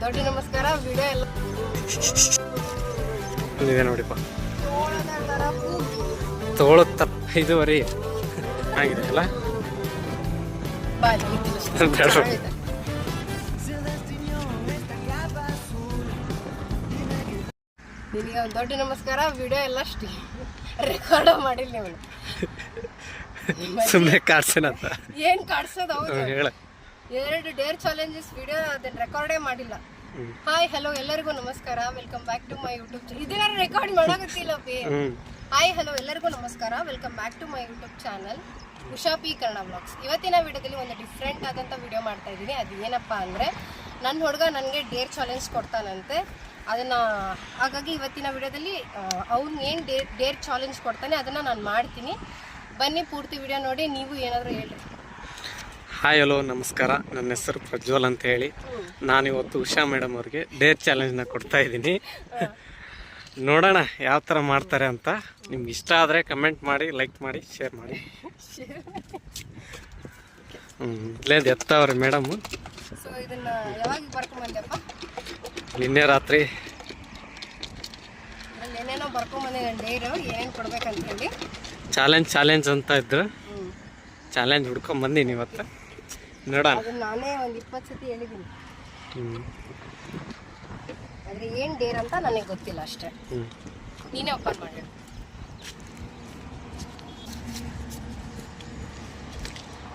ದೊಡ್ಡ ನಮಸ್ಕಾರ ವಿಡಿಯೋ ಎಲ್ಲ ಇದೆ ನೋಡಿಪ್ಪ. ತಗೊಳುತ್ತ ಐದುವರೆ. ಆಗಿದೆ ಅಲ್ಲ. ನಿನಗೆ ಒಂದು ದೊಡ್ಡ ನಮಸ್ಕಾರ ವಿಡಿಯೋ ಎಲ್ಲ ಅಷ್ಟೇ ರೆಕಾರ್ಡ್ ಮಾಡಿಲ್ಲ ನೀವು ಸುಮ್ಮನೆ ಅಂತ. ಏನ್ ಕಾಡ್ಸೋದು? ಹೇಳ. ಎರಡು ಡೇರ್ ಚಾಲೆಂಜಸ್ ವಿಡಿಯೋ ಅದನ್ನ ರೆಕಾರ್ಡೇ ಮಾಡಿಲ್ಲ. ಹಾಯ್ ಹಲೋ ಎಲ್ಲರಿಗೂ ನಮಸ್ಕಾರ. Welcome back to my YouTube ಇದನ್ನ ರೆಕಾರ್ಡ್ ಮಾಡಾಕತ್ತಿಲ್ಲ ಹ್ಮ್. ಹಾಯ್ ಹಲೋ ಎಲ್ಲರಿಗೂ ನಮಸ್ಕಾರ. Welcome back to my YouTube channel Usha P Kannada blogs ಇವತ್ತಿನ ವಿಡಿಯೋದಲ್ಲಿ ಒಂದು ಡಿಫ್ರೆಂಟ್ ಆದಂಥ ವಿಡಿಯೋ ಮಾಡ್ತಾ ಇದ್ದೀನಿ. ಅದು ಏನಪ್ಪ ಅಂದರೆ ನನ್ನ ಹುಡುಗ ನನಗೆ ಡೇರ್ ಚಾಲೆಂಜ್ ಕೊಡ್ತಾನಂತೆ. ಅದನ್ನು ಹಾಗಾಗಿ ಇವತ್ತಿನ ವಿಡಿಯೋದಲ್ಲಿ ಅವ್ನು ಏನು ಡೇರ್ ಡೇರ್ ಚಾಲೆಂಜ್ ಕೊಡ್ತಾನೆ ಅದನ್ನು ನಾನು ಮಾಡ್ತೀನಿ. ಬನ್ನಿ ಪೂರ್ತಿ ವಿಡಿಯೋ ನೋಡಿ ನೀವು ಏನಾದರೂ ಹೇಳಿ ಹಾಯ್ ಹಲೋ ನಮಸ್ಕಾರ. ನನ್ನ ಹೆಸರು ಪ್ರಜ್ವಲ್ ಅಂತ ಹೇಳಿ. ನಾನು ಇವತ್ತು ಉಷಾ ಮೇಡಮ್ ಅವ್ರಿಗೆ ಡೇರ್ ಚಾಲೆಂಜ್ನ ಕೊಡ್ತಾ ಇದ್ದೀನಿ. ನೋಡೋಣ ಯಾವ ಥರ ಮಾಡ್ತಾರೆ ಅಂತ. ನಿಮ್ಗೆ ಇಷ್ಟ ಆದರೆ ಕಮೆಂಟ್ ಮಾಡಿ ಲೈಕ್ ಮಾಡಿ ಶೇರ್ ಮಾಡಿ. ಹ್ಞೂ ಇಲ್ಲೇ ಎತ್ತವ್ರೆ ಮೇಡಮು ನಿನ್ನೆ ರಾತ್ರಿ. ಏನೇನೋ ಬರ್ಕೊಂಬಂದೆ ನಾನು ಡೇರು ಏನೇನು ಕೊಡ್ಬೇಕಂತ ಹೇಳಿ. ಚಾಲೆಂಜ್ ಚಾಲೆಂಜ್ ಅಂತ ಇದ್ರು. ಚಾಲೆಂಜ್ ಹುಡ್ಕೊಂಡ್ ಬಂದೀನಿ ಇವತ್ತು ನೋಡೋಣ ನಾನೇ ಒಂದು ಇಪ್ಪತ್ತು ಸತಿ ಹೇಳಿದ್ದೀನಿ ಆದರೆ ಏನು ಡೇರ್ ಅಂತ ನನಗೆ ಗೊತ್ತಿಲ್ಲ ಅಷ್ಟೇ. ನೀನೇ ಓಪನ್ ಮಾಡಿ.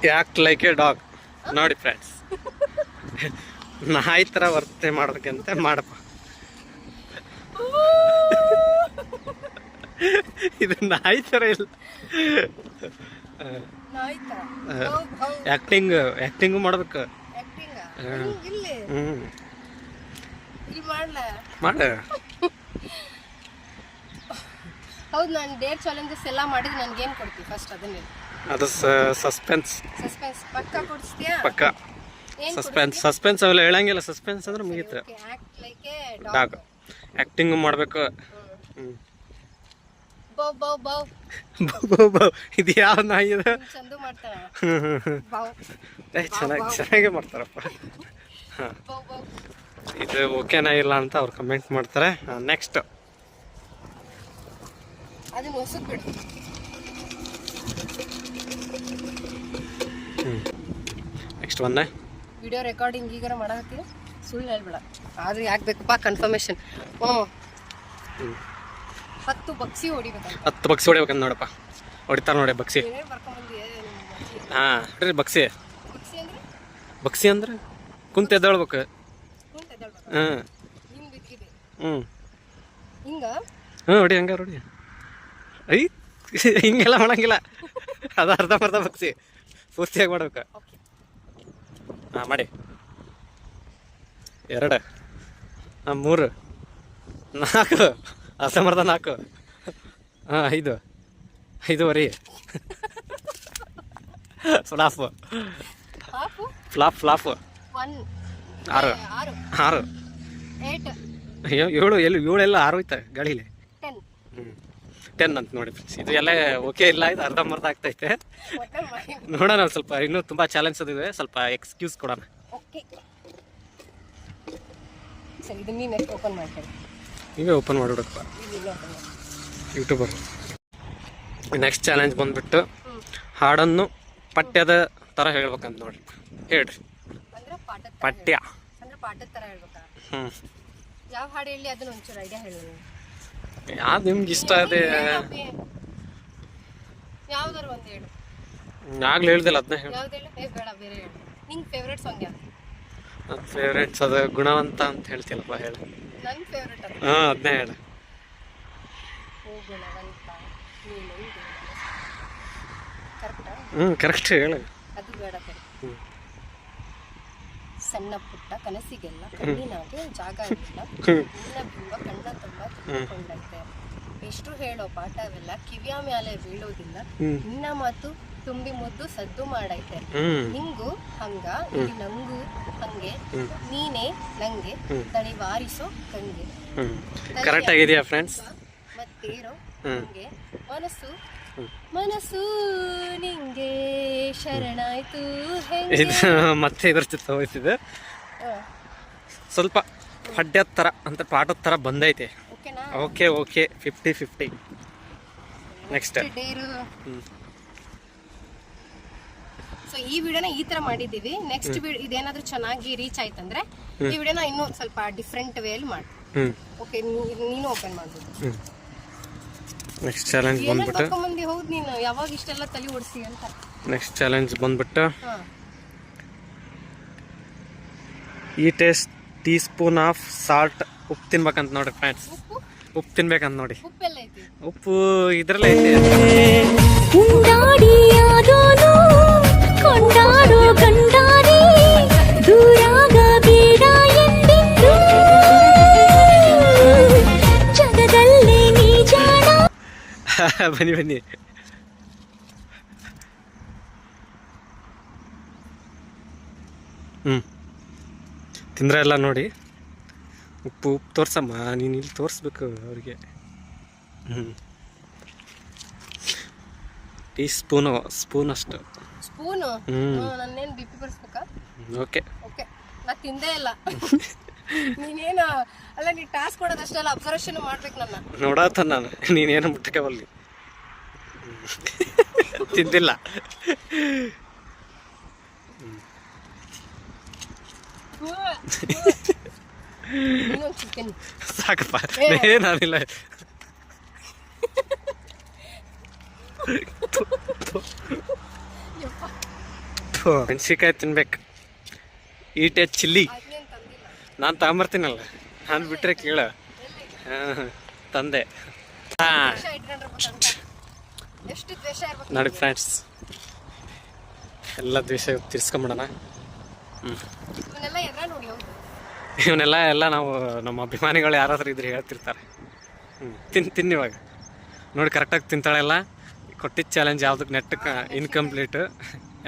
ಯಾಕ್ ಲೈಕ್ ಎ ಡಾಗ್ ನೋಡಿ ಫ್ರೆಂಡ್ಸ್ ನಾಯಿ ತರ ವರ್ತನೆ ಮಾಡ್ಬೇಕಂತ ಮಾಡಪ್ಪ. ಇದು ನಾಯಿ ಥರ ಇಲ್ಲ. ಆಕ್ಟಿಂಗ್ ಆ್ಯಕ್ಟಿಂಗ್ ಆ್ಯಕ್ಟಿಂಗು ಮಾಡ್ಬೇಕು. ಮಾಡ ಹೌದು ನಾನು ಡೇರ್ ಚಾಲೆಂಜಸ್ ಎಲ್ಲ ಮಾಡಿದ್ರೆ ಏನು ಕೊಡ್ತೀವಿ ಫಸ್ಟ್ ಅದನ್ನೇ ಅದು ಸಸ್ಪೆನ್ಸ್ ಸಸ್ಪೆನ್ಸ್ ಪಕ್ಕ ಕೊಡಿಸ್ತೀಯಾ? ಪಕ್ಕ. ಸಸ್ಪೆನ್ಸ್ ಸಸ್ಪೆನ್ಸ್ ಅವೆಲ್ಲ ಹೇಳಂಗಿಲ್ಲ. ಸಸ್ಪೆನ್ಸ್ ಅಂದ್ರೆ ಮುಗೀತು act like a dog acting acting ಮಾಡಬೇಕು. ಹ್ಞೂ ಬೌ ಬೌ ಬೌ. ಇದು ಯಾವ ನಾಯಿ ಚಂದು. ಬೌ ಏ ಚೆನ್ನಾಗಿ ಚೆನ್ನಾಗೇ ಮಾಡ್ತಾರಪ್ಪ. ಬೌ ಬೌ. ಇದು ಓಕೆನಾ ಇಲ್ಲ ಅಂತ ಅವ್ರು ಕಮೆಂಟ್ ಮಾಡ್ತಾರೆ. ನೆಕ್ಸ್ಟ್ ಅದು ಹೊಸದ್ ಬಿಡು. ನೆಕ್ಸ್ಟ್ ಒನ್ನೆ ವಿಡಿಯೋ ರೆಕಾರ್ಡಿಂಗ್ ಈಗಾರ ಮಾಡಕತ್ತೀವಿ ಸುಳ್ಳು ಹೇಳ್ಬೇಡ. ಆದ್ರೆ ಯಾಕೆ ಬೇಕಪ್ಪ? ಕನ್ಫರ್ಮೇಶನ್ ಹ್ಞೂ. ಹತ್ತು ಬಕ್ಸಿ ಹೊಡಿಬೇಕಂತ. ಹತ್ತು ಬಕ್ಸಿ ಹೊಡಿಬೇಕಂತ ನೋಡಪ್ಪ. ಹೊಡಿತಾರೆ ನೋಡಿ ಬಕ್ಸಿ ಹಾ ಹೊಡ್ರಿ ಬಕ್ಸಿ ಬಕ್ಸಿ ಅಂದ್ರೆ? ಕುಂತ ಎದ್ದೇಳ್ಬೇಕು. ಹ್ಮ್ ಹಾಂ. ಹಿಂಗ್ ಹ್ಞೂ ಹಿಂಗ? ಹ್ಞೂ ಹೊಡಿ ಹಂಗಾರ ಹೊಡಿ. ಐ ಹಿಂಗೆಲ್ಲ ಮಾಡಂಗಿಲ್ಲ. ಅದು ಅರ್ಧ ಅರ್ಧ ಬಕ್ಸಿ ಪೂರ್ತಿಯಾಗಿ ಮಾಡ್ಬೇಕು. ಹಾಂ ಮಾಡಿ. ಎರಡು ಹಾಂ ಮೂರು ನಾಲ್ಕು ಅರ್ಧಂಬರ್ಧ ನಾಲ್ಕು ಹಾಂ ಐದು. ಐದುವರೆ. ಫ್ಲಾಫು ಫ್ಲಾಫ್ ಫ್ಲಾಪ್ ಫ್ಲಾಫು ಆರು. ಆರು. ಏಳು ಎಲ್ಲಿ ಏಳೆಲ್ಲ ಆರು ಐತೆ ಗಾಳಿಲಿ? ಟೆನ್. ಅಂತ ನೋಡಿ ಫ್ರೆಂಡ್ಸ್ ಇದು ಎಲ್ಲ ಓಕೆ ಇಲ್ಲ ಇದು ಅರ್ಧಂಬರ್ಧ ಆಗ್ತೈತೆ. ನೋಡೋಣ ಒಂದ್ ಸ್ವಲ್ಪ ಇನ್ನೂ ತುಂಬ ಚಾಲೆಂಜ್ ಅದಿದೆ. ಸ್ವಲ್ಪ ಎಕ್ಸ್ಕ್ಯೂಸ್ ಕೊಡೋಣ. ಸರಿ ಓಪನ್ ಮಾಡ್ತೇನೆ ನೀವೇ ಓಪನ್ ಮಾಡಿಬಿಡಪ್ಪ ಯೂಟ್ಯೂಬರ್ ನೆಕ್ಸ್ಟ್ ಚಾಲೆಂಜ್ ಬಂದ್ಬಿಟ್ಟು ಹಾಡನ್ನು ಪಠ್ಯದ ಥರ ಹೇಳ್ಬೇಕಂತ ನೋಡ್ರಿ. ಹೇಳ್ರಿ. ಪಠ್ಯ. ಹ್ಞೂ ಯಾವ ಹಾಡು ಹೇಳಿ ಅದನ್ನ ಒಂಚೂರು ಐಡಿಯಾ ಹೇಳಿ. ಯಾವ್ದು ನಿಮ್ಗೆ ಇಷ್ಟ ಇದೆ ಯಾವ್ದಾರು ಒಂದು ಹೇಳು. ಆಗ್ಲೇ ಹೇಳ್ದಿಲ್ಲ ಅದನ್ನ ಹೇಳಿ. ಬೇಡ ಬೇರೆ ಹೇಳು. ನಿಂಗೆ ಫೇವ್ರೆಟ್ ಸಾಂಗ್ ಯಾವ್ದು? ಫೇವ್ರೇಟ್ಸ್ ಅದು ಗುಣವಂತ ಅಂತ ಹೇಳ್ತಿಲ್ಲಪ್ಪ ಹೇಳು. ಹಾಂ ಅದನ್ನೇ ಹೇಳು. ಹ್ಞೂ ಕರೆಕ್ಟ್ ಹೇಳು. ಅದು ಬೇಡ ಹ್ಞೂ ಸಣ್ಣ ಪುಟ್ಟ ಕನಸಿಗೆಲ್ಲ ಕಣ್ಣಿನಾಗೆ ಜಾಗ ಇರಲಿಲ್ಲ ನಿನ್ನ ಬಿಂಬ ಕಣ್ಣ ತುಂಬಾ ತುಂಬಿಕೊಂಡೈತೆ ಎಷ್ಟು ಹೇಳೋ ಪಾಠವೆಲ್ಲ ಕಿವಿಯ ಮೇಲೆ ಬೀಳೋದಿಲ್ಲ. ನಿನ್ನ ಮಾತು ತುಂಬಿ ಮುದ್ದು ಸದ್ದು ಮಾಡೈತೆ. ನಿಂಗು ಹಂಗ ಇಲ್ಲಿ ನಂಗು ಹಂಗೆ. ನೀನೇ ನಂಗೆ. ತಳಿ ವಾರಿಸೋ ಕಂಗೆ. ಕರೆಕ್ಟ್ ಆಗಿದೆಯಾ ಫ್ರೆಂಡ್ಸ್ ಮತ್ತೇರೋ. ಹಂಗೆ ಮನಸ್ಸು. ಮನಸ್ಸು ನಿಂಗೆ ಶರಣಾಯ್ತು ಇದು ಮತ್ತೆ ಇದ್ರ ಚಿತ್ರ ಹೋಯ್ತಿದೆ. ಸ್ವಲ್ಪ ಹಡ್ಡ್ಯದ ಥರ ಅಂತ ಪಾಠದ ಥರ ಬಂದೈತೆ. ಓಕೆನಾ okay okay fifty fifty next ಈ ವಿಡಿಯೋನ ಈ ತರ ಮಾಡಿದೀವಿ ನೆಕ್ಸ್ಟ್ ಇದೇನಾದ್ರೂ ಚೆನ್ನಾಗಿ ರೀಚ್ ಆಯ್ತಂದ್ರೆ ಈ ವಿಡಿಯೋನ ಇನ್ನೂ ಸ್ವಲ್ಪ ಡಿಫ್ರೆಂಟ್ ವೇಲ್ ಮಾಡಿ. ಓಕೆ ನೀನು ಓಪನ್ ಮಾಡ್ಬೋದು. ನೆಕ್ಸ್ಟ್ ಚಾಲೆಂಜ್ ಬಂದ್ಬಿಟ್ಟು ತಕೊಂಬಂದಿ ಹೌದು ನೀನು? ಯಾವಾಗ ಇಷ್ಟೆಲ್ಲ ತಲೆ ಓಡಿಸಿ ಅಂತ. ನೆಕ್ಸ್ಟ್ ಚಾಲೆಂಜ್ ಬಂದ್ಬಿಟ್ಟು ಈ taste teaspoon of salt ಉಪ್ಪು ತಿನ್ಬೇಕಂತ ನೋಡಿ ಫ್ರೆಂಡ್ಸ್ ಉಪ್ಪು? ಉಪ್ಪು ತಿನ್ಬೇಕಂತ ನೋಡಿ. ಉಪ್ಪು ಇದ್ರಲ್ಲೇ ಐತೆ. ಬನ್ನಿ ಬನ್ನಿ. ಹ್ಞೂ ತಿಂದ್ರೆ ಎಲ್ಲ ನೋಡಿ. ಉಪ್ಪು ಉಪ್ಪು ತೋರ್ಸಮ್ಮ ನೀನು ಇಲ್ಲಿ ತೋರಿಸ್ಬೇಕು ಅವ್ರಿಗೆ. ಹ್ಞೂ ಟೀ ಸ್ಪೂನು ಸ್ಪೂನ್? ಅಷ್ಟು ಸ್ಪೂನು ಹ್ಞೂ ನನ್ನೇನು ಬಿ ಪಿ ಬರ್ಸ್ಬೇಕಾ ಓಕೆ. ಓಕೆ. ನಾ ತಿಂದೇ ಇಲ್ಲ. ನೀನೇನು ಅಲ್ಲ ನೀ ಟಾಸ್ಕ್ ಕೊಡೋದಷ್ಟೆಲ್ಲ ಅಬ್ಸರ್ವೇಷನ್ ಮಾಡ್ಬೇಕು ನನ್ನ. ನೋಡಾತ ನಾನು. ನೀನೇನು ಮುಟ್ಟಕ್ಕೆ ಬಲ್ಲಿ ತಿಂದಿಲ್ಲ ಸಾಕಪ್ಪ. ಏನಿಲ್ಲ ಮೆಣಸಿನ್ಕಾಯಿ ತಿನ್ಬೇಕು. Eat chilli. ನಾನು ತಗೊಂಬರ್ತೀನಲ್ಲ. ನಾನು ಬಿಟ್ಟರೆ ಕೇಳ. ಹಾಂ ತಂದೆ. ಹಾಂ. ಎಷ್ಟು ದ್ವೇಷ ಇರ್ಬೇಕು ನೋಡಿ ಫ್ರೆಂಡ್ಸ್ ಎಲ್ಲ ದ್ವೇಷ ತಿರ್ಸ್ಕೊಂಬಿಡೋಣ. ಹ್ಞೂ ಇವನ್ನೆಲ್ಲ ಎದ್ರ ನೋಡಿ ಹೌದು ಇವನ್ನೆಲ್ಲ ಎಲ್ಲ ನಾವು ನಮ್ಮ ಅಭಿಮಾನಿಗಳು ಯಾರಾದ್ರೂ ಇದ್ರೆ ಹೇಳ್ತಿರ್ತಾರೆ. ಹ್ಞೂ ತಿನ್ ತಿನ್ನಿ ಇವಾಗ. ನೋಡಿ ಕರೆಕ್ಟಾಗಿ ತಿಂತಾಳೆಲ್ಲ ಕೊಟ್ಟಿದ್ದ ಚಾಲೆಂಜ್ ಯಾವುದಕ್ಕೆ ನೆಟ್ ಇನ್ಕಂಪ್ಲೀಟು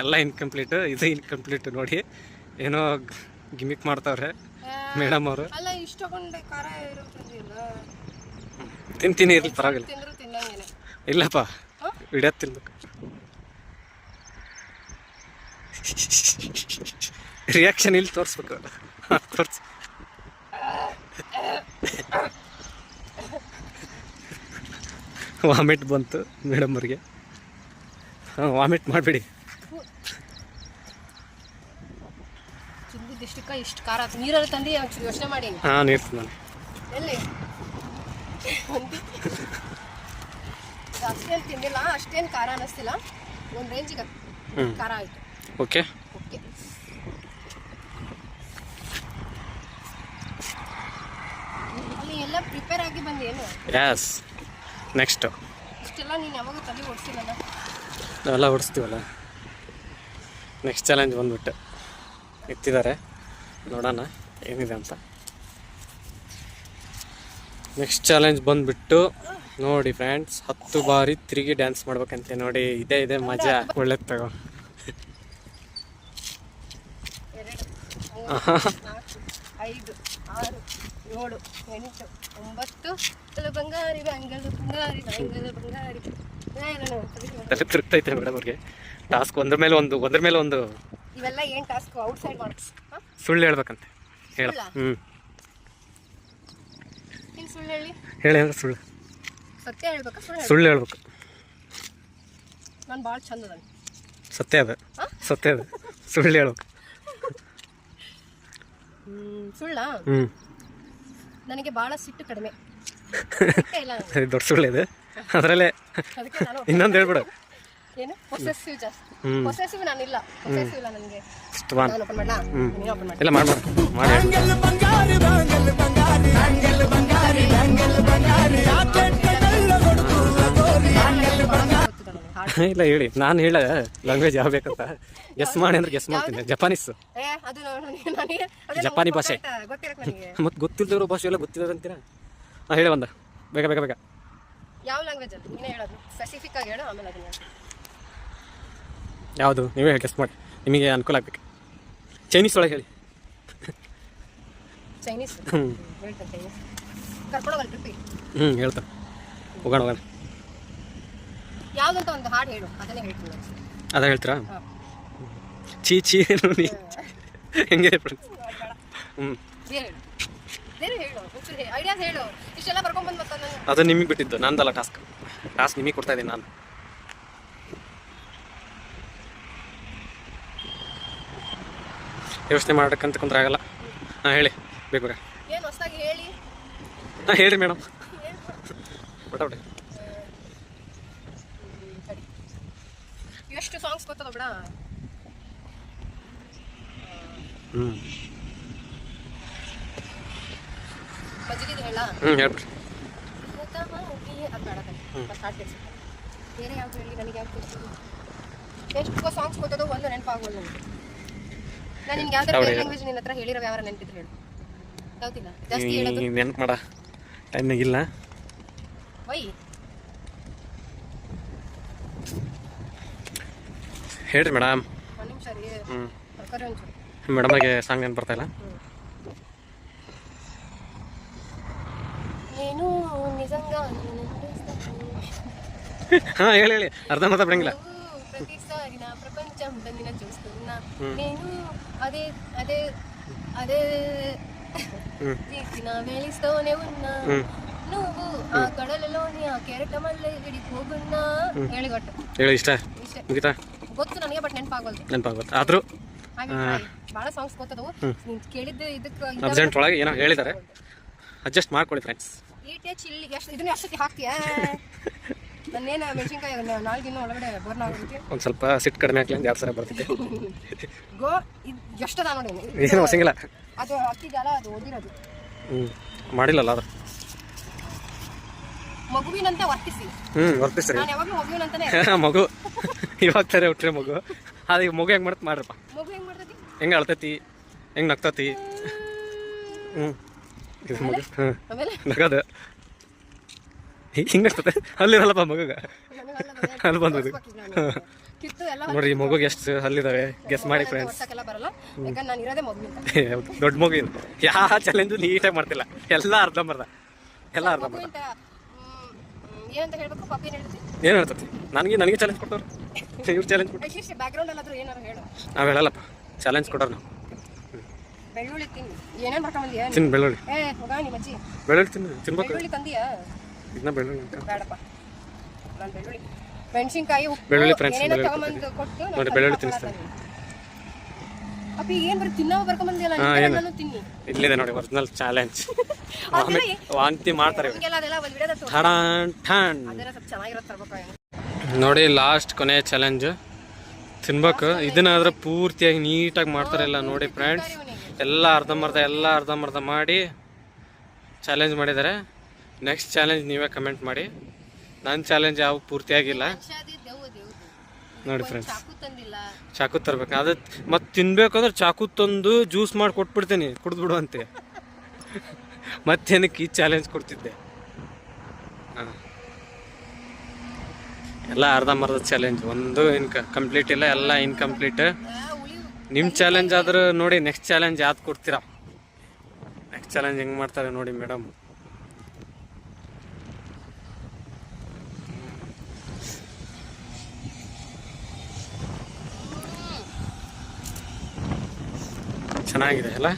ಎಲ್ಲ ಇನ್ಕಂಪ್ಲೀಟು ಇದು ಇನ್ಕಂಪ್ಲೀಟ್ ನೋಡಿ. ಏನೋ ಗಿಮಿಕ್ ಮಾಡ್ತಾವ್ರೆ ಮೇಡಮ್ ಅವರು. ತಿಂತೀನಿ ಇರ್ಲಿ ಪರವಾಗಿಲ್ಲ. ಇಲ್ಲಪ್ಪ. ಹ? ತಿನ್ಬೇಕು ರಿಯಾಕ್ಷನ್ ಇಲ್ಲಿ ತೋರಿಸ್ಬೇಕು. ತೋರ್ಸ್. ವಾಮಿಟ್ ಬಂತು ಮೇಡಮ್ ಅವ್ರಿಗೆ. ಹಾಂ ವಾಮಿಟ್ ಮಾಡಬೇಡಿ. ಇಷ್ಟು ಖಾರ ನೀರಲ್ಲಿ ತಂದು ಯೋಚನೆ ಮಾಡಿ. ಹಾಂ ನೀರು ನಾನು ಎಲ್ಲಿ? ಅಷ್ಟೇನು ತಿಂದಿಲ್ಲ ಅಷ್ಟೇನು ಖಾರ ಅನ್ನಿಸ್ತಿಲ್ಲ ಒಂದು ರೇಂಜಿಗೆ ಖಾರ ಆಯಿತು. ಓಕೆ. ಓಕೆ. ಅಲ್ಲಿ ಎಲ್ಲ ಪ್ರಿಪೇರ್ ಆಗಿ ಬಂದು ಏನು? ನೆಕ್ಸ್ಟ್ ನೆಕ್ಸ್ಟು ಇಷ್ಟೆಲ್ಲ ನೀನು ಯಾವಾಗ ತಲೆ ಓಡಿಸಿಲ್ಲಲ್ಲ? ನಾವೆಲ್ಲ ಓಡಿಸ್ತೀವಲ್ಲ? ನೆಕ್ಸ್ಟ್ ಚಾಲೆಂಜ್ ಬಂದ್ಬಿಟ್ಟು. ಎತ್ತಿದ್ದಾರೆ. ನೋಡೋಣ ಏನಿದೆ ಅಂತ. ನೆಕ್ಸ್ಟ್ ಚಾಲೆಂಜ್ ಬಂದ್ಬಿಟ್ಟು ನೋಡಿ ಫ್ರೆಂಡ್ಸ್ ಹತ್ತು ಬಾರಿ ತಿರುಗಿ ಡ್ಯಾನ್ಸ್ ಮಾಡ್ಬೇಕಂತೆ. ನೋಡಿ ಇದೇ ಇದೆ ಮಜಾ. ಒಳ್ಳೆ ತಗೋ. ಐದು ಆರು ಏಳು ಎಂಟು ಒಂಬತ್ತು. ಬಂಗಾರಿ ಬಂಗಾರಿ ಬಂಗಾರಿ. ತಲೆ ತಿರುಗ್ತೈತೆ ಮೇಡಮ್ ಅವ್ರಿಗೆ. ಟಾಸ್ಕ್ ಒಂದ್ರ ಮೇಲೆ ಒಂದು ಒಂದ್ರ ಮೇಲೆ ಒಂದು. ಇವೆಲ್ಲ ಏನು ಟಾಸ್ಕ್ ಔಟ್ ಸೈಡ್ ಮಾರ್ಕ್ಸ್ ಸುಳ್ಳು ಹೇಳ್ಬೇಕಂತೆ. ಹೇಳ? ಹ್ಞೂ ಸುಳ್ಳು ಹೇಳಿ? ಹೇಳಿ ಅಂದ್ರೆ ಸುಳ್ಳು. ಸತ್ಯ ಹೇಳ್ಬೇಕಾ ಸುಳ್ಳು ಹೇಳಿ ಸುಳ್ಳು ಹೇಳ್ಬೇಕು ನಾನು ಭಾಳ ಚಂದ ಅದಾನೆ ಸತ್ಯ ಅದ? ಸತ್ಯ ಅದ ಸುಳ್ಳು ಹೇಳ್ಬೇಕು ಹ್ಮ್, ಸುಳ್ಳ ಹ್ಞೂ ನನಗೆ ಭಾಳ ಸಿಟ್ಟು ಕಡಿಮೆ ಸಿಟ್ಟೇ ಇಲ್ಲ ನನಗೆ. ದೊಡ್ಡ ಸುಳ್ಳು ಇದು ಅದರಲ್ಲೇ ಅದಕ್ಕೆ ನಾನು ಇನ್ನೊಂದು ಹೇಳ್ಬಿಡು ಏನು ಪೊಸೆಸಿವ್ ಜಾಸ್ತಿ ಹ್ಮ್. ಪೊಸೆಸಿವ್ ನಾನಿಲ್ಲ ಪೊಸೆಸಿವ್ ಇಲ್ಲ ನನಗೆ ಇಷ್ಟು ಬಾನ್ ನಾನು ಓಪನ್ ಮಾಡಲಾ ನೀನು ಓಪನ್ ಮಾಡಿ ಇಲ್ಲ ಮಾಡಿ ಮಾಡಿ ಹೇಳ್ಬಿಡು. ಇಲ್ಲ ಹೇಳಿ. ನಾನು ಹೇಳ ಲ್ಯಾಂಗ್ವೇಜ್ ಯಾವ ಬೇಕಂತ. ಗೆಸ್ ಮಾಡಿ ಅಂದ್ರೆ ಗೆಸ್ ಮಾಡ್ತೀನಿ. ಜಪಾನೀಸ್ ಜಪಾನಿ ಭಾಷೆ. ಮತ್ತೆ ಗೊತ್ತಿಲ್ದಿರೋ ಭಾಷೆ ಎಲ್ಲ ಗೊತ್ತಿರೋದು ಅಂತೀರಾ? ಹಾಂ ಹೇಳಿ ಬಂದ. ಬೇಗ ಬೇಗ ಬೇಗ. ಯಾವ ಲ್ಯಾಂಗ್ವೇಜ್ ಅಲ್ಲಿ? ನೀನೇ ಹೇಳೋದು. ಸ್ಪೆಸಿಫಿಕ್ ಆಗಿ ಹೇಳು ಆಮೇಲೆ ಅದನ್ನ. ಯಾವುದು? ನೀವೇ ಗೆಸ್ ಮಾಡಿ. ನಿಮಗೆ ಅನುಕೂಲ ಆಗ್ಬೇಕು. ಚೈನೀಸ್ ಒಳಗೆ ಹೇಳಿ. ಚೈನೀಸ್ ಹ್ಞೂ ಹೇಳ್ತೇನೆ ಚೈನೀಸ್ ಕರ್ಕೊಂಡೋಗಲ್ಲ ಟ್ರಿಪ್ಪಿಗೆ ಹ್ಞೂ ಹೇಳ್ತಾ ಹೋಗೋಣ ಹೋಗೋಣ. ಯಾವ್ದಂತ ಒಂದು ಹಾಡು ಹೇಳು ಅದನ್ನೇ ಹೇಳ್ತೀನಿ. ಅದ ಹೇಳ್ತೀರಾ. ಚೀ ಚೀ ನೋಡಿ ಹೆಂಗೆ ಹ್ಞೂ ಹೇಳು. ಹೇಳು ಹೇಳು ಅದು ನಿಮಗೆ ಬಿಟ್ಟಿದ್ದು ನಂದಲ್ಲ ಟಾಸ್ಕ್ ಟಾಸ್ಕ್ ನಿಮಗೆ ಕೊಡ್ತಾ ಇದ್ದೀನಿ ನಾನು. ಯೋಚನೆ ಮಾಡಕ್ಕಂತ ಕುಂದ್ರೆ ಆಗಲ್ಲ. ಹಾಂ ಹೇಳಿ. ಬೇಕು ಹೇಳಿ ಹೇಳಿ? ಹಾಂ ಹೇಳ್ರಿ ಮೇಡಮ್. ಬಿಡ ಬಿಡಿ ತಡಿ. ಗೊತ್ತದ ಬಿಡ ಮಜ್ಜಿಗೆ ಹೇಳ ಹ್ಞೂ ಹೇಳ್ಬಿಡ್ರಿ ಅದು ಬೇಡ ತಡಿ. ಮತ್ತೆ ಹಾಡ್ ಕೇಳ್ಸು. ಬೇರೆ ಯಾವ್ದು ಹೇಳಿ ನನಗೆ ಯಾವ್ದು ಗೊತ್ತಿಲ್ಲ ಎಷ್ಟು ಸಾಂಗ್ಸ್ ಗೊತ್ತದೋ ಒಂದು ನೆನಪಾಗೋಲ್ಲ ನನಗೆ. ನಾನು ನಿನ್ಗೆ ಯಾವ್ದಾರ ಯಾವ್ದು ಲ್ಯಾಂಗ್ವೇಜ್ ನಿನ್ನ ಹತ್ರ ಹೇಳಿರೋ ಯಾವ ನೆನಪಿದ್ರೆ ಹೇಳು. ಯಾವ್ದಿಲ್ಲ? ಜಾಸ್ತಿ ಹೇಳೋದು? ನೆನ್ಪು ಮಾಡ. ಟೈಮ್ನಾಗಿಲ್ಲ ವೈ? ಹೇಳ್ರಿ ಮೇಡಮ್ ಒಂದು ನಿಮಿಷ ರೀ ಹ್ಞೂ ತರಕಾರಿ ಒಂಚೂರು ಮೇಡಮ್ಗೆ ಸಾಂಗ್ ನೆನ್ಪು ಬರ್ತಾ ಇಲ್ಲ నేను నిజంగా ಹಾಂ ಹೇಳಿ ಹೇಳಿ ಅರ್ಧ ಮಾತ್ರ ಬಿಡಂಗಿಲ್ಲ ప్రతిసారి నా ప్రపంచం నిన్న చూస్తున్నా నేను అదే అదే అదే ಹ್ಞೂ తీసిన వేలిస్తూనే ఉన్నా ಹ್ಞೂ నువ్వు ఆ కడలలోని ఆ కెరట మళ్ళీ విడిపోగున్నా ಹೇಳಿಗೊಟ್ಟು ಹೇಳಿ ಇಷ್ಟ ಇಷ್ಟೇ ಮುಗಿತಾ ಗೊತ್ತು ನನಗೆ ಬಟ್ ನೆನಪಾಗೋದು ನೆನಪಾಗುತ್ತೆ ಆದರೂ ಭಾಳ ಸಾಂಗ್ಸ್ ಗೊತ್ತದವು. ಕೇಳಿದ್ದು ಇದಕ್ಕೆ ಅರ್ಜೆಂಟ್ ಒಳಗೆ ಏನೋ ಹೇಳಿದ್ದಾರೆ. ಅಡ್ಜಸ್ಟ್ ಮಾಡ್ಕೊಳ್ಳಿ ಫ್ರೆಂಡ್ಸ್ ಈಟೆ ಚಿಲ್ಲಿ ಎಷ್ಟು ಇದನ್ನ ಎಷ್ಟೊತ್ತಿ ಹಾಕ್ತೀಯಾ? ನನ್ನೇನು ಮೆಣಸಿನ್ಕಾಯಿ ನಾಲ್ಗಿನ ಒಳಗಡೆ ಬೋರ್ನ ಆಗುತ್ತೆ ಒಂದು ಸ್ವಲ್ಪ ಸಿಟ್ಟು ಕಡಿಮೆ ಹಾಕಲಿ ಅಂತ ಎರಡು ಸಲ ಬರ್ತಿದ್ದೆ. ಗೋ ಇದು ಎಷ್ಟದ ನೋಡಿ ಏನು ಹೊಸಂಗಿಲ್ಲ. ಅದು ಅಕ್ಕಿದಲ್ಲ ಅದು ಓದಿರೋದು. ಹ್ಞೂ ಮಾಡಿಲ್ಲಲ್ಲ ಅದು ಮಗುವಿನಂತೆ ವರ್ತಿಸಿ. ಹ್ಞೂ ವರ್ತಿಸ್ರಿ. ನಾನು ಯಾವಾಗಲೂ ಮಗುವಿನಂತಾನೆ ಮಗು. ಇವಾಗ ತಾರೆ ಹುಟ್ಟ್ರಿ ಮಗು. ಅದು ಈಗ ಮಗು ಹೆಂಗೆ ಮಾಡತ್ ಮಾಡ್ರಪ್ಪ. ಹೆಂಗ್ ಅಳ್ತೈತಿ? ಹೆಂಗೆ ನಗ್ತತಿ? ಹ್ಞೂ ಇದು ಮಗು. ನಗದು. ಹಿಂಗೆ ಆಗ್ತದೆ ಅಲ್ಲಿರಲ್ಲಪ್ಪ ಮಗುಗ. ಅಲ್ಲಿ ಎಲ್ಲ ನೋಡ್ರಿ ಮಗು ಮಗುಗೆ ಎಷ್ಟು ಹಲ್ಲಿದಾವೆ ಗೆಸ್ ಮಾಡಿ ಫ್ರೆಂಡ್ಸ್ ದೊಡ್ಡ ಮಗು ಯಾ ಯಾವ ಚಾಲೆಂಜು ನೀಟಾಗಿ ಮಾಡ್ತಿಲ್ಲ. ಎಲ್ಲ ಅರ್ಧಂಬರ್ಧ. ಎಲ್ಲ ಅರ್ಧಂಬರ್ಧ. ಏನಂತ ಹೇಳ್ಬೇಕು ಪಾಪ ಏನ್ ಹೇಳ್ತಿ? ಏನು ಹೇಳ್ತತಿ? ನನಗೆ ನನಗೆ ಚಾಲೆಂಜ್ ಕೊಟ್ಟವ್ರು. ಇವ್ರು ಚಾಲೆಂಜ್ ಕೊಟ್ಟು ಅಟ್ಲೀಸ್ಟ್ ಬ್ಯಾಕ್ಗ್ರೌಂಡ್ ಅಲ್ಲಾದ್ರೂ ಏನಾರು ಹೇಳು. ನಾವು ಹೇಳಲ್ಲಪ್ಪ. ಚಾಲೆಂಜ್ ಕೊಟ್ಟವ್ರು ನಾವು. ಬೆಳ್ಳುಳ್ಳಿ ತಿನ್ನಿ. ಏನೇನ್ ಮಾಡ್ಕೊಂಬಂದಿಯಾ? ತಿನ್ ಬೆಳ್ಳುಳ್ಳಿ. ಏ ಹೋಗ ನಿಮ್ಮ ಅಜ್ಜಿ. ಬೆಳ್ಳುಳ್ಳಿ ತಿನ್ನು. ತಿನ್ಬೇಕು. ಬೆಳ್ಳುಳ್ಳಿ ತಂದಿಯಾ? ಇದನ್ನ ಬೆಳ್ಳುಳ್ಳಿ ಅಂತ. ಬೇಡಪ್ಪ. ನಾನು ಬೆಳ್ಳುಳ್ಳಿ. ಮೆಣಸಿನ್ಕಾಯಿ ಉಪ್ಪು ಬೆಳ್ಳುಳ್ಳಿ ಫ್ರೆಂಡ್ಸ್ ಏನೇನೋ ತಗೊಂಬಂದು ಕೊಟ್ಟು ನೋಡಿ, ಬೆಳ್ಳುಳ್ಳಿ ಹಾಕ್ಕೊಳ್ಳೋದು ತಿನ್ನಿಸ್ತಾರೆ. ಅಪ್ಪಿ ಏನ್ ಬರೀ ತಿನ್ನವ ಬರ್ಕೊಂಬಂದಿಯಲ್ಲ ಹಾ, ಏನು? ನಾನು ತಿನ್ನಿ ಇಲ್ಲಿದೆ ನೋಡಿ ಒರಿಜಿನಲ್ ಚಾಲೆಂಜ್ ವಾಂತಿ ಮಾಡ್ತಾರೆ ನೋಡಿ ಲಾಸ್ಟ್ ಕೊನೆ ಚಾಲೆಂಜ್ ತಿನ್ಬೇಕು. ಇದನ್ನಾದ್ರೆ ಪೂರ್ತಿಯಾಗಿ ನೀಟಾಗಿ ಮಾಡ್ತಾರೆ ಎಲ್ಲ ನೋಡಿ ಫ್ರೆಂಡ್ಸ್ ಎಲ್ಲ ಅರ್ಧಂಬರ್ಧ ಎಲ್ಲ ಅರ್ಧಂಬರ್ಧ ಮಾಡಿ ಚಾಲೆಂಜ್ ಮಾಡಿದ್ದಾರೆ. ನೆಕ್ಸ್ಟ್ ಚಾಲೆಂಜ್ ನೀವೇ ಕಮೆಂಟ್ ಮಾಡಿ. ನನ್ನ ಚಾಲೆಂಜ್ ಯಾವ ಪೂರ್ತಿಯಾಗಿಲ್ಲ. ನೋಡಿ ಫ್ರೆಂಡ್ಸ್ ಚಾಕು ತರ್ಬೇಕು. ಅದು ಮತ್ತೆ ತಿನ್ಬೇಕಂದ್ರೆ ಚಾಕು ತಂದು ಜ್ಯೂಸ್ ಮಾಡಿ ಕೊಟ್ಬಿಡ್ತೀನಿ. ಕುಡಿದ್ಬಿಡು ಅಂತೆ ಮತ್ತೇನಕ್ಕೆ ಈ ಚಾಲೆಂಜ್ ಕೊಡ್ತಿದ್ದೆ? ಹಾಂ. ಎಲ್ಲ ಅರ್ಧಂಬರ್ಧ ಚಾಲೆಂಜ್ ಒಂದು ಇನ್ಕ ಕಂಪ್ಲೀಟ್ ಇಲ್ಲ ಎಲ್ಲ ಇನ್ಕಂಪ್ಲೀಟ್ ನಿಮ್ ನಿಮ್ಮ ಚಾಲೆಂಜ್ ಆದ್ರೆ ನೋಡಿ ನೆಕ್ಸ್ಟ್ ಚಾಲೆಂಜ್ ಯಾವ್ದು ಕೊಡ್ತೀರಾ? ನೆಕ್ಸ್ಟ್ ಚಾಲೆಂಜ್ ಹೆಂಗೆ ಮಾಡ್ತಾರೆ ನೋಡಿ ಮೇಡಮ್ ಚೆನ್ನಾಗಿದೆ ಅಲ್ಲ ಬಾ ಇಲ್ಲಿ ನಿಂತಿಲ್ಲ ಅಷ್ಟೇ. ಬೇಡ. ಚೆನ್ನಾಗೈತೆ. ಒಟ್ಟು ಅಲ್ಲ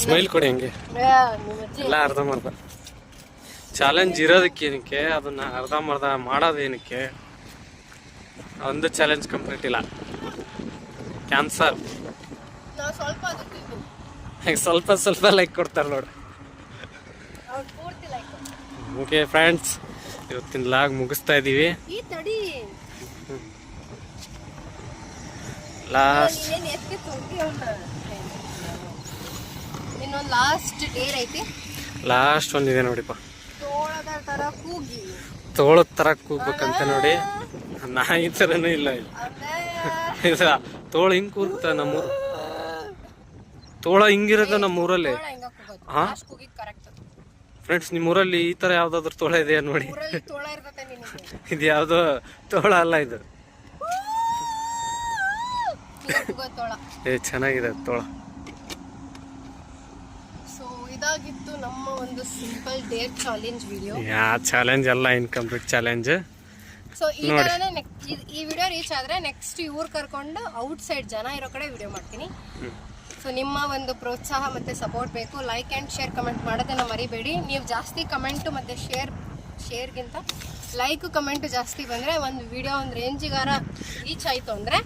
ಸ್ಮೈಲ್ ಕೊಡಿ ಹಂಗೆ. ಎಲ್ಲ ಅರ್ಧ ಅರ್ಧಂಬರ್ಧ ಚಾಲೆಂಜ್ ಇರೋದಕ್ಕೆ ಏನಕ್ಕೆ? ಅದನ್ನ ಅರ್ಧಂಬರ್ಧ ಮಾಡೋದೇನಕ್ಕೆ ಒಂದು ಚಾಲೆಂಜ್ ಕಂಪ್ಲೀಟ್ ಇಲ್ಲ. ಕ್ಯಾನ್ಸರ್ ಸ್ವಲ್ಪ ಸ್ವಲ್ಪ ಲೈಕ್ ಕೊಡ್ತಾರೆ ನೋಡಿ. ಓಕೆ ಫ್ರೆಂಡ್ಸ್ ಇವತ್ತಿನ ಲಾಗ್ ಮುಗಿಸ್ತಾ ಇದ್ದೀವಿ ಲಾಸ್ಟ್. ಲಾಸ್ಟ್ ಡೇರ್ ಐತಿ. ಲಾಸ್ಟ್ ಒಂದಿದೆ ನೋಡಿಪ್ಪ. ತೋಳದ ತರ ಕೂಗ್ಬೇಕಂತ ನೋಡಿ. ನಾಯಿ ಥರನೂ ಇಲ್ಲ ಇದು ತೋಳ ಹಿಂಗ್ ಕೂಗ್ತ ನಮ್ಮೂರು. ತೋಳ ಹಿಂಗಿರೋದು ನಮ್ಮೂರಲ್ಲಿ. ಹಾ? ಫ್ರೆಂಡ್ಸ್ ನಿಮ್ಮೂರಲ್ಲಿ ಈ ಥರ ಯಾವ್ದಾದ್ರು ತೋಳ ಇದೆಯಾ ನೋಡಿ? ಇದು ಯಾವುದೋ ತೋಳ ಅಲ್ಲ ಇದು. ಏ ಚೆನ್ನಾಗಿದೆ ತೋಳ. ಇದಾಗಿತ್ತು ನಮ್ಮ ಒಂದು ಸಿಂಪಲ್ ಡೇರ್ ಚಾಲೆಂಜ್ ವಿಡಿಯೋ ಯಾ ಚಾಲೆಂಜ್ ಅಲ್ಲ ಇನ್ಕಂಪ್ಲೀಟ್ ಚಾಲೆಂಜ್ ಸೊ ಈ next- ಇದ್- ಈ ವಿಡಿಯೋ ರೀಚ್ ಆದ್ರೆ ನೆಕ್ಸ್ಟ್ ಇವ್ರು ಕರ್ಕೊಂಡು ಔಟ್ ಸೈಡ್ ಜನ ಇರೋ ಕಡೆ ವಿಡಿಯೋ ಮಾಡ್ತೀನಿ. ಸೊ ನಿಮ್ಮ ಒಂದು ಪ್ರೋತ್ಸಾಹ ಮತ್ತು ಸಪೋರ್ಟ್ ಬೇಕು. ಲೈಕ್ ಆ್ಯಂಡ್ ಶೇರ್ ಕಮೆಂಟ್ ಮಾಡೋದನ್ನ ಮರಿಬೇಡಿ. ನೀವು ಜಾಸ್ತಿ ಕಮೆಂಟು ಮತ್ತು ಶೇರ್ ಶೇರ್ಗಿಂತ ಲೈಕ್ ಕಮೆಂಟು ಜಾಸ್ತಿ ಬಂದರೆ ಒಂದು ವಿಡಿಯೋ ಒಂದು ರೇಂಜಿಗಾರ ರೀಚ್ ಆಯಿತು ಅಂದರೆ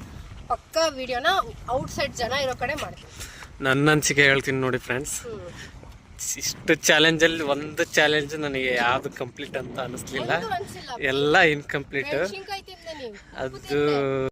ಪಕ್ಕ ವಿಡಿಯೋನ ಔಟ್ಸೈಡ್ ಜನ ಇರೋ ಕಡೆ ಮಾಡ್ತೀನಿ ನನ್ನ ಅನಿಸಿಕೆ ಹೇಳ್ತೀನಿ ನೋಡಿ ಫ್ರೆಂಡ್ಸ್ ಇಷ್ಟು ಚಾಲೆಂಜಲ್ಲಿ ಒಂದು ಚಾಲೆಂಜ್ ನನಗೆ ಯಾವುದು ಕಂಪ್ಲೀಟ್ ಅಂತ ಅನಿಸ್ಲಿಲ್ಲ. ಎಲ್ಲ ಇನ್ಕಂಪ್ಲೀಟ್ ಅದು